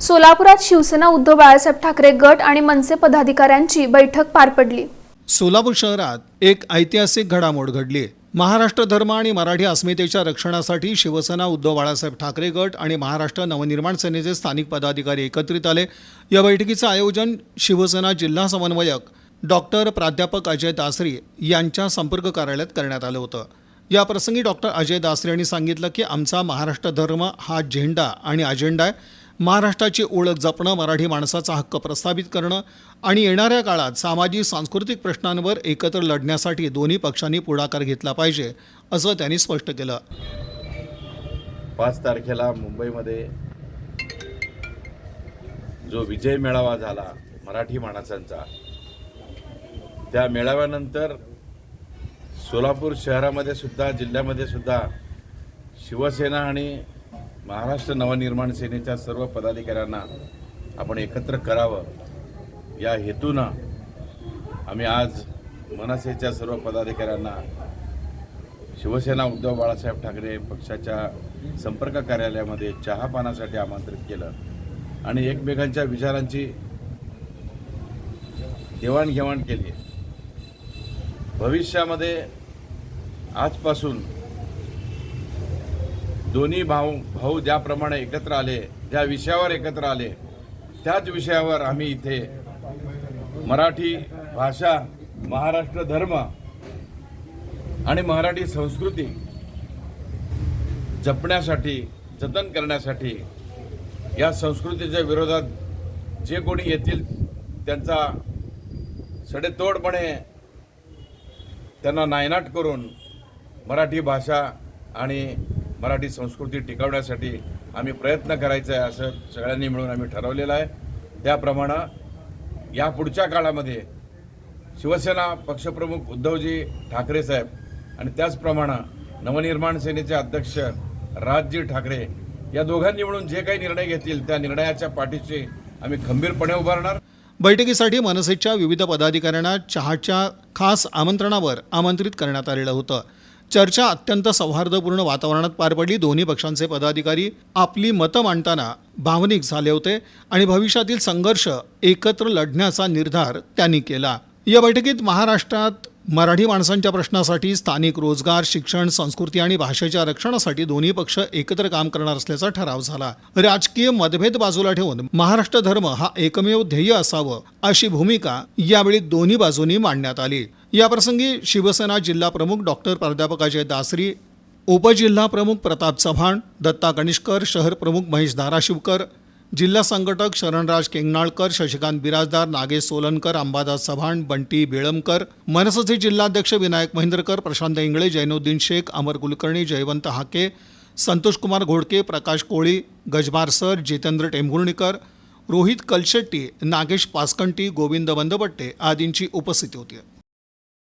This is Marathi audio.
सोलापुरात शिवसेना उद्धव बाळासाहेब ठाकरे गट आणि मनसे पदाधिकाऱ्यांची बैठक पार पडली. सोलापूर शहरात एक ऐतिहासिक घडामोड घडली. महाराष्ट्र धर्म आणि मराठी अस्मितेच्या रक्षणासाठी शिवसेना उद्धव बाळासाहेब ठाकरे गट आणि महाराष्ट्र नवनिर्माण सेनेचे स्थानिक पदाधिकारी एकत्रित आले. या बैठकीचं आयोजन शिवसेना जिल्हा समन्वयक डॉक्टर प्राध्यापक अजय दासरी यांच्या संपर्क कार्यालयात करण्यात आलं होतं. या प्रसंगी डॉक्टर अजय दासरे यांनी सांगितलं की आमचा महाराष्ट्र धर्म हा झेंडा आणि अजेंडा आहे. महाराष्ट्राची ओळख जपणं मराठी माणसाचा हक्क प्रस्थापित करणं आणि येणाऱ्या काळात सामाजिक सांस्कृतिक प्रश्नांवर एकत्र लढण्यासाठी दोन्ही पक्षांनी पुढाकार घेतला पाहिजे असं त्यांनी स्पष्ट केलं. पाच तारखेला मुंबईमध्ये जो विजय मेळावा झाला मराठी माणसांचा त्या मेळाव्यानंतर सोलापूर शहरामध्ये सुद्धा जिल्ह्यामध्ये सुद्धा शिवसेना आणि महाराष्ट्र नवनिर्माण सेनेच्या सर्व पदाधिकाऱ्यांना आपण एकत्र करावं. या हेतूनं आम्ही आज मनसेच्या सर्व पदाधिकाऱ्यांना शिवसेना उद्धव बाळासाहेब ठाकरे पक्षाच्या संपर्क कार्यालयामध्ये चहापानासाठी आमंत्रित केलं आणि एकमेकांच्या विचारांची देवाणघेवाण केली. भविष्यामध्ये आजपासून दोन्ही भाऊ भाऊ ज्याप्रमाणे एकत्र आले ज्या विषयावर एकत्र आले त्याच विषयावर आम्ही इथे मराठी भाषा महाराष्ट्र धर्म आणि मराठी संस्कृती जपण्यासाठी जतन करण्यासाठी या संस्कृतीच्या विरोधात जे कोणी येतील त्यांचा सडेतोडपणे त्यांना नायनाट करून मराठी भाषा आणि मराठी संस्कृती टिकवण्यासाठी आम्ही प्रयत्न करायचा आहे असं सगळ्यांनी मिळून आम्ही ठरवलेलं आहे. त्याप्रमाणे या पुढच्या काळामध्ये शिवसेना पक्षप्रमुख उद्धवजी ठाकरे साहेब आणि त्याचप्रमाणे नवनिर्माण सेनेचे अध्यक्ष राजजी ठाकरे या दोघांनी मिळून जे काही निर्णय घेतील त्या निर्णयाच्या पाठीशी आम्ही खंबीरपणे उभारणार. बैठकीसाठी मनसेच्या विविध पदाधिकाऱ्यांना चहाच्या खास आमंत्रणावर आमंत्रित करण्यात आलेलं होतं. चर्चा अत्यंत सौहार्दपूर्ण वातावरणात पार पडली. दोन्ही पक्षांचे पदाधिकारी आपली मतं मांडताना भावनिक झाले होते आणि भविष्यातील संघर्ष एकत्र लढण्याचा निर्धार त्यांनी केला. या बैठकीत महाराष्ट्रात मराठी माणसांच्या प्रश्नासाठी स्थानिक रोजगार शिक्षण संस्कृती आणि भाषेच्या रक्षणासाठी दोन्ही पक्ष एकत्र काम करणार असल्याचा ठराव झाला. राजकीय मतभेद बाजूला ठेवून महाराष्ट्र धर्म हा एकमेव ध्येय असावं अशी भूमिका यावेळी दोन्ही बाजूंनी मांडण्यात आली. याप्रसंगी शिवसेना जिल्हा प्रमुख डॉक्टर प्राध्यापक अजय दासरी उपजिल्हा प्रमुख प्रताप चव्हाण दत्ता गणेशकर शहर प्रमुख महेश धाराशिवकर जिल्हा संघटक शरणराज केंगनाळकर शशिकांत बिराजदार नागेश सोलनकर अंबादास चव्हाण बंटी बेळमकर मनसेचे जिल्हाध्यक्ष विनायक महेंद्रकर प्रशांत इंगळे जैनुद्दीन शेख अमर कुलकर्णी जयवंत हाके संतोषकुमार घोडके प्रकाश कोळी गजबार सर जितेंद्र टेंभुर्णीकर रोहित कलशेट्टी नागेश पासकंटी गोविंद बंदपट्टे आदींची उपस्थिती होती.